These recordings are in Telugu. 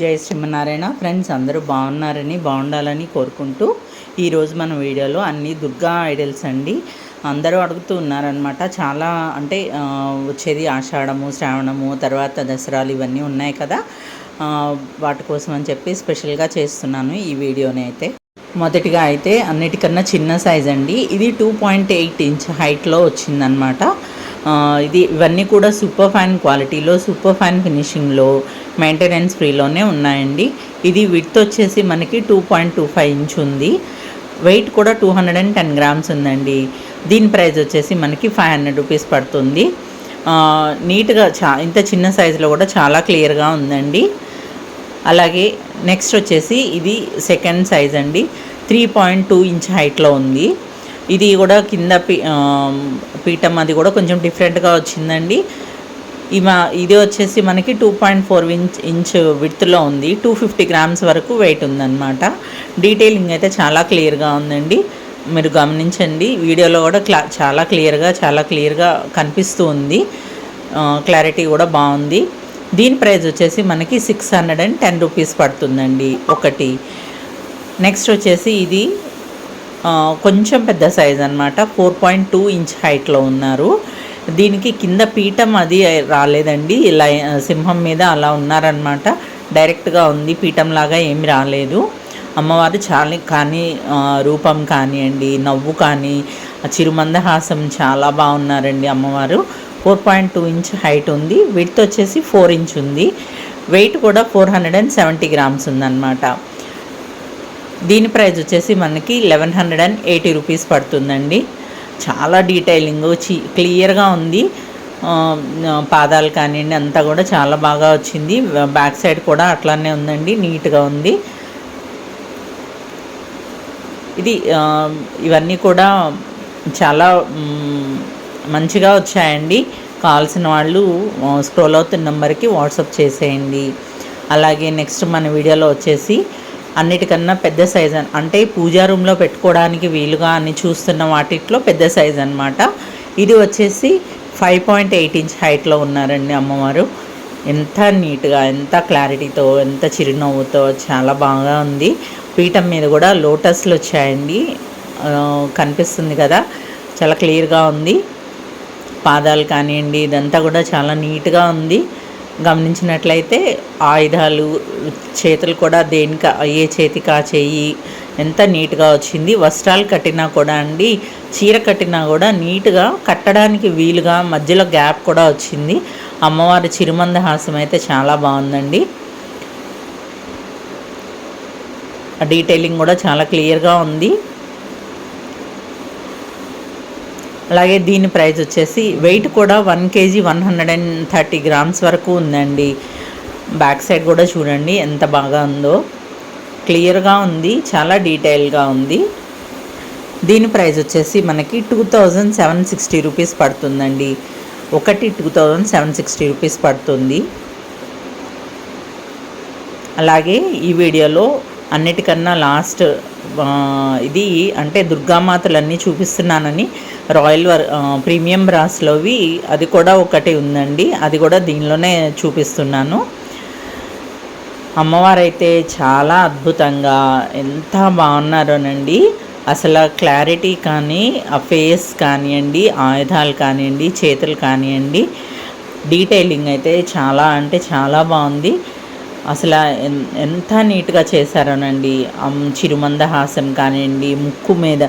జయ శ్రీమన్నారాయణ. ఫ్రెండ్స్ అందరూ బాగున్నారని బాగుండాలని కోరుకుంటూ ఈరోజు మన వీడియోలో అన్ని దుర్గా ఐడల్స్ అండి. అందరూ అడుగుతూ ఉన్నారనమాట చాలా అంటే వచ్చేది ఆషాఢము శ్రావణము తర్వాత దసరాలు ఇవన్నీ ఉన్నాయి కదా. వాటి కోసం అని చెప్పి స్పెషల్గా చేస్తున్నాను ఈ వీడియోని అయితే. మొదటిగా అయితే అన్నిటికన్నా చిన్న సైజ్ అండి. ఇది టూ పాయింట్ ఎయిట్ ఇంచ్ హైట్లో వచ్చిందనమాట ఇది ఇవన్నీ కూడా సూపర్ ఫైన్ క్వాలిటీలో సూపర్ ఫైన్ ఫినిషింగ్లో మెయింటెనెన్స్ ఫ్రీలోనే ఉన్నాయండి. ఇది విత్ వచ్చేసి మనకి two point two five inch ఉంది. వెయిట్ కూడా two hundred and ten grams ఉందండి. దీని ప్రైస్ వచ్చేసి మనకి ఫైవ్ హండ్రెడ్ రూపీస్ పడుతుంది. నీట్గా చా ఇంత చిన్న సైజులో కూడా చాలా క్లియర్గా ఉందండి. అలాగే నెక్స్ట్ వచ్చేసి ఇది సెకండ్ సైజ్ అండి. త్రీ పాయింట్ టూ ఇంచ్ హైట్లో ఉంది. ఇది కూడా కింద పీ పీఠం అది కూడా కొంచెం డిఫరెంట్గా వచ్చిందండి. మా ఇది వచ్చేసి మనకి two point four inch inch విత్లో ఉంది. టూ ఫిఫ్టీ గ్రామ్స్ వరకు వెయిట్ ఉందన్నమాట. డీటెయిలింగ్ అయితే చాలా క్లియర్గా ఉందండి. మీరు గమనించండి వీడియోలో కూడా క్లా చాలా క్లియర్గా చాలా క్లియర్గా కనిపిస్తూ ఉంది. క్లారిటీ కూడా బాగుంది. దీని ప్రైస్ వచ్చేసి మనకి six hundred and ten rupees పడుతుందండి ఒకటి. నెక్స్ట్ వచ్చేసి ఇది కొంచెం పెద్ద సైజ్ అనమాట ఫోర్ పాయింట్ టూ ఇంచ్ హైట్లో ఉన్నారు. దీనికి కింద పీఠం అది రాలేదండి. ఇలా సింహం మీద అలా ఉన్నారనమాట డైరెక్ట్గా ఉంది. పీఠం లాగా ఏమి రాలేదు. అమ్మవారు చాలా కానీ రూపం కానివ్వండి నవ్వు కానీ చిరుమందహాసం చాలా బాగున్నారండి అమ్మవారు. Four point two inch height ఉంది. విడ్త్ వచ్చేసి ఫోర్ ఇంచ్ ఉంది. వెయిట్ కూడా four hundred and seventy grams ఉందన్నమాట. దీని ప్రైస్ వచ్చేసి మనకి eleven hundred and eighty rupees పడుతుందండి. చాలా డీటెయిలింగ్ చి క్లియర్గా ఉంది. పాదాలు కానివ్వండి అంతా కూడా చాలా బాగా వచ్చింది. బ్యాక్ సైడ్ కూడా అట్లానే ఉందండి నీట్గా ఉంది. ఇది ఇవన్నీ కూడా చాలా మంచిగా వచ్చాయండి. కావాల్సిన వాళ్ళు స్క్రోల్ అవుతున్న నెంబర్కి వాట్సాప్ చేసేయండి. అలాగే నెక్స్ట్ మన వీడియోలో వచ్చేసి అన్నిటికన్నా పెద్ద సైజ్ అంటే పూజా రూమ్లో పెట్టుకోవడానికి వీలుగా అని చూస్తున్న వాటిట్లో పెద్ద సైజ్ అన్నమాట. ఇది వచ్చేసి ఫైవ్ పాయింట్ ఎయిట్ ఇంచ్ హైట్లో ఉన్నారండి అమ్మవారు. ఎంత నీట్గా ఎంత క్లారిటీతో ఎంత చిరునవ్వుతో చాలా బాగా ఉంది. పీఠం మీద కూడా లోటస్లు వచ్చాయండి. కనిపిస్తుంది కదా చాలా క్లియర్గా ఉంది. పాదాలు కానివ్వండి ఇదంతా కూడా చాలా నీట్గా ఉంది. గమనించినట్లయితే ఆయుధాలు చేతులు కూడా దేనికి ఏ చేతికి ఆ చెయ్యి ఎంత నీట్గా వచ్చింది వస్త్రాలు కట్టినా కూడా అండి చీర కట్టినా కూడా నీట్గా కట్టడానికి వీలుగా మధ్యలో గ్యాప్ కూడా వచ్చింది. అమ్మవారి చిరుమందహాసం అయితే చాలా బాగుందండి. డీటెయిలింగ్ కూడా చాలా క్లియర్గా ఉంది. అలాగే దీని ప్రైస్ వచ్చేసి వెయిట్ కూడా one KG one hundred and thirty grams వరకు ఉందండి. బ్యాక్ సైడ్ కూడా చూడండి ఎంత బాగా ఉందో. క్లియర్గా ఉంది చాలా డీటెయిల్గా ఉంది. దీని ప్రైస్ వచ్చేసి మనకి two thousand seven sixty rupees పడుతుందండి. ఒకటి two thousand seven sixty rupees పడుతుంది. అలాగే ఈ వీడియోలో అన్నిటికన్నా లాస్ట్ ఇది అంటే దుర్గామాతలన్నీ చూపిస్తున్నానని రాయల్ వర్ ప్రీమియం బ్రాస్లోవి అది కూడా ఒకటి ఉందండి. అది కూడా దీనిలోనే చూపిస్తున్నాను. అమ్మవారైతే చాలా అద్భుతంగా ఎంత బాగున్నారోనండి. అసలు క్లారిటీ కానీ ఆ ఫేస్ కానివ్వండి ఆయుధాలు కానివ్వండి చేతులు కానివ్వండి డీటెయిలింగ్ అయితే చాలా అంటే చాలా బాగుంది. అసలు ఎంత నీట్గా చేశారోనండి. చిరుమంద చిరుమందహాసం కానివ్వండి ముక్కు మీద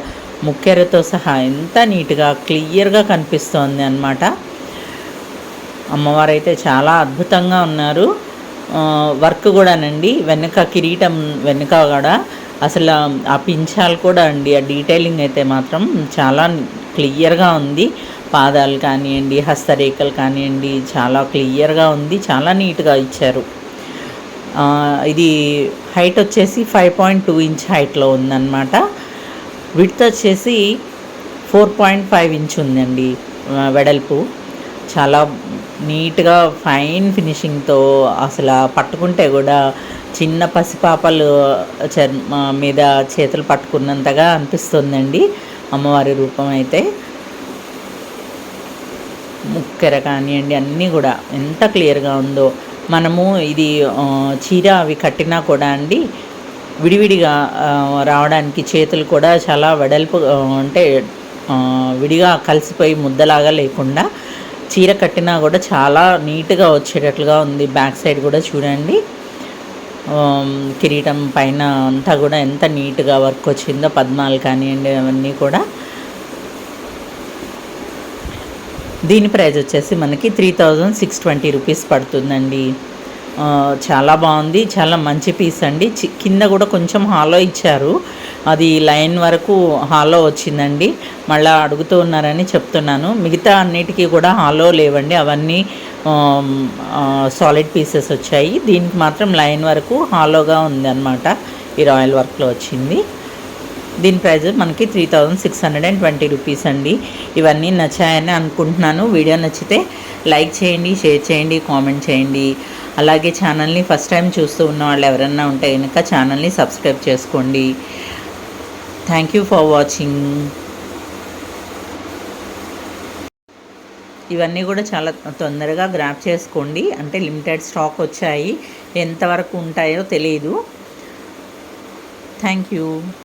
ముక్కెరతో సహా ఎంత నీట్గా క్లియర్గా కనిపిస్తోంది అన్నమాట. అమ్మవారు అయితే చాలా అద్భుతంగా ఉన్నారు. వర్క్ కూడానండి వెనక కిరీటం వెనక కూడా అసలు ఆ పింఛాలు కూడా అండి ఆ డీటెయిలింగ్ అయితే మాత్రం చాలా క్లియర్గా ఉంది. పాదాలు కానివ్వండి హస్తరేఖలు కానివ్వండి చాలా క్లియర్గా ఉంది చాలా నీట్గా ఇచ్చారు. ఇది హైట్ వచ్చేసి ఫైవ్ పాయింట్ టూ ఇంచ్ హైట్లో ఉందన్నమాట. విడ్త్ వచ్చేసి ఫోర్ పాయింట్ ఫైవ్ ఇంచ్ ఉందండి వెడల్పు. చాలా నీట్గా ఫైన్ ఫినిషింగ్తో అసలు పట్టుకుంటే కూడా చిన్న పసిపాపలు చర్మ మీద చేతులు పట్టుకున్నంతగా అనిపిస్తుందండి అమ్మవారి రూపం అయితే. ముక్కెర కానివ్వండి అన్నీ కూడా ఎంత క్లియర్గా ఉందో మనము ఇది చీర అవి కట్టినా కూడా అండి విడివిడిగా రావడానికి చేతులు కూడా చాలా వెడల్పు అంటే విడిగా కలిసిపోయి ముద్దలాగా లేకుండా చీర కట్టినా కూడా చాలా నీట్గా వచ్చేటట్లుగా ఉంది బ్యాక్ సైడ్ కూడా చూడండి. కిరీటం పైన అంతా కూడా ఎంత నీట్గా వర్క్ వచ్చిందో పద్మాలు కానివ్వండి అవన్నీ కూడా. దీని ప్రైస్ వచ్చేసి మనకి three thousand six twenty rupees పడుతుందండి. చాలా బాగుంది చాలా మంచి పీస్ అండి. చి- కింద కూడా కొంచెం హాలో ఇచ్చారు. అది లైన్ వరకు హాలో వచ్చిందండి. మళ్ళీ అడుగుతూ ఉన్నారని చెప్తున్నాను. మిగతా అన్నిటికీ కూడా హాలో లేవండి. అవన్నీ సాలిడ్ పీసెస్ వచ్చాయి. దీనికి మాత్రం లైన్ వరకు హాలోగా ఉంది అనమాట ఈ రాయల్ వర్క్లో వచ్చింది. దీని ప్రైస్ మనకి three thousand six hundred and twenty rupees అండి. ఇవన్నీ నచ్చాయని అనుకుంటున్నాను. వీడియో నచ్చితే లైక్ చేయండి షేర్ చేయండి కామెంట్ చేయండి. అలాగే ఛానల్ని ఫస్ట్ టైం చూస్తూ ఉన్న వాళ్ళు ఎవరన్నా ఉంటే కనుక ఛానల్ని సబ్స్క్రైబ్ చేసుకోండి. థ్యాంక్ యూ ఫర్ వాచింగ్ ఇవన్నీ కూడా చాలా తొందరగా గ్రాప్ చేసుకోండి. అంటే లిమిటెడ్ స్టాక్ వచ్చాయి. ఎంతవరకు ఉంటాయో తెలియదు థ్యాంక్ యూ